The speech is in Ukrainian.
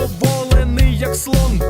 задоволений, як слон.